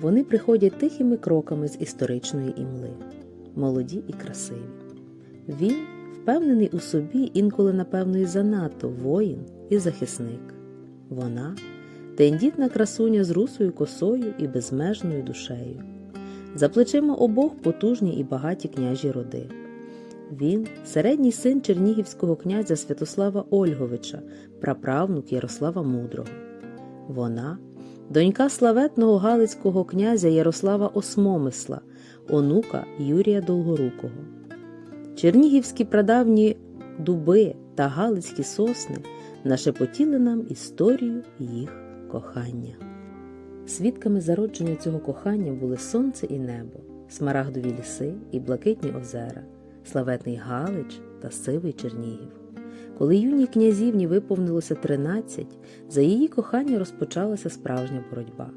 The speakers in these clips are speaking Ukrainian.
Вони приходять тихими кроками з історичної імли, молоді і красиві. Він впевнений у собі, інколи, напевно, і занадто воїн і захисник. Вона тендітна красуня з русою косою і безмежною душею. За плечима обох потужні і багаті княжі роди. Він середній син чернігівського князя Святослава Ольговича, праправнук Ярослава Мудрого. Вона донька славетного галицького князя Ярослава Осмомисла, онука Юрія Долгорукого. Чернігівські прадавні дуби та галицькі сосни нашепотіли нам історію їх кохання. Свідками зародження цього кохання були сонце і небо, смарагдові ліси і блакитні озера, славетний Галич та сивий Чернігів. Коли юній князівні виповнилося 13, за її кохання розпочалася справжня боротьба.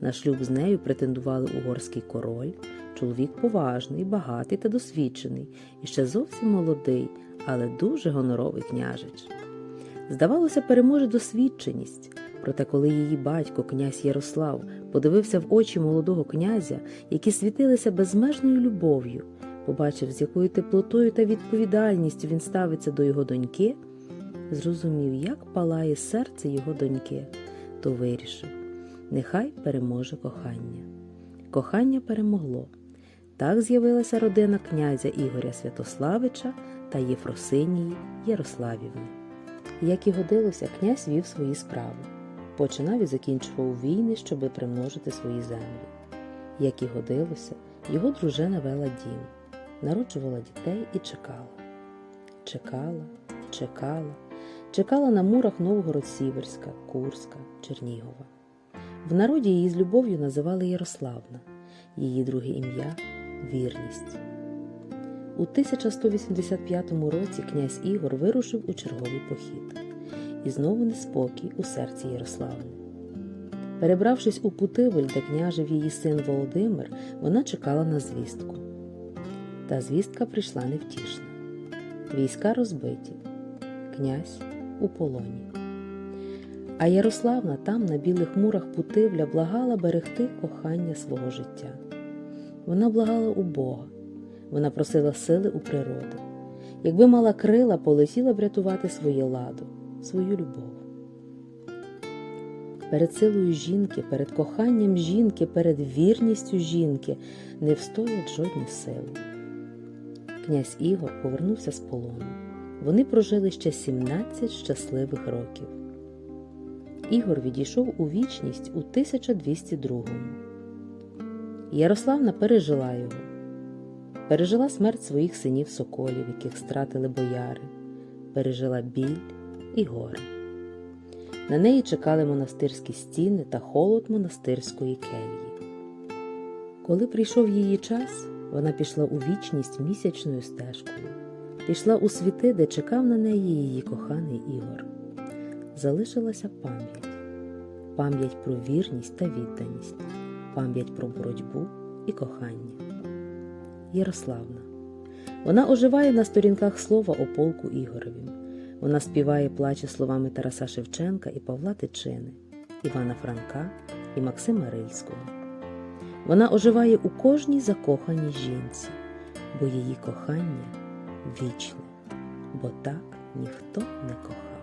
На шлюб з нею претендували угорський король, чоловік поважний, багатий та досвідчений, і ще зовсім молодий, але дуже гоноровий княжич. Здавалося, переможе досвідченість. Проте, коли її батько, князь Ярослав, подивився в очі молодого князя, які світилися безмежною любов'ю, побачив, з якою теплотою та відповідальністю він ставиться до його доньки, зрозумів, як палає серце його доньки, то вирішив нехай переможе кохання. Кохання перемогло. Так з'явилася родина князя Ігоря Святославича та Єфросинії Ярославівни. Як і годилося, князь вів свої справи, починав і закінчував війни, щоби примножити свої землі. Як і годилося, його дружина вела дім, народжувала дітей і чекала. Чекала, чекала, чекала на мурах Новгород-Сіверська, Курська, Чернігова. В народі її з любов'ю називали Ярославна, її друге ім'я вірність. У 1185 році князь Ігор вирушив у черговий похід, і знову неспокій у серці Ярославни. Перебравшись у Путивель, де княжив її син Володимир, вона чекала на звістку. Та звістка прийшла невтішна. Війська розбиті, князь у полоні. А Ярославна там, на білих мурах Путивля, благала берегти кохання свого життя. Вона благала у Бога, вона просила сили у природи. Якби мала крила, полетіла б рятувати своє ладу, свою любов. Перед силою жінки, перед коханням жінки, перед вірністю жінки не встоять жодні сили. Князь Ігор повернувся з полону. Вони прожили ще 17 щасливих років. Ігор відійшов у вічність у 1202-му. Ярославна пережила його, пережила смерть своїх синів соколів, яких стратили бояри, пережила біль і горе. На неї чекали монастирські стіни та холод монастирської кельї. Коли прийшов її час, вона пішла у вічність місячною стежкою, пішла у світи, де чекав на неї її коханий Ігор. Залишилася пам'ять, пам'ять про вірність та відданість, пам'ять про боротьбу і кохання. Ярославна. Вона оживає на сторінках слова о полку Ігоревім. Вона співає плаче словами Тараса Шевченка і Павла Тичини, Івана Франка і Максима Рильського. Вона оживає у кожній закоханій жінці, бо її кохання вічне, бо так ніхто не кохає.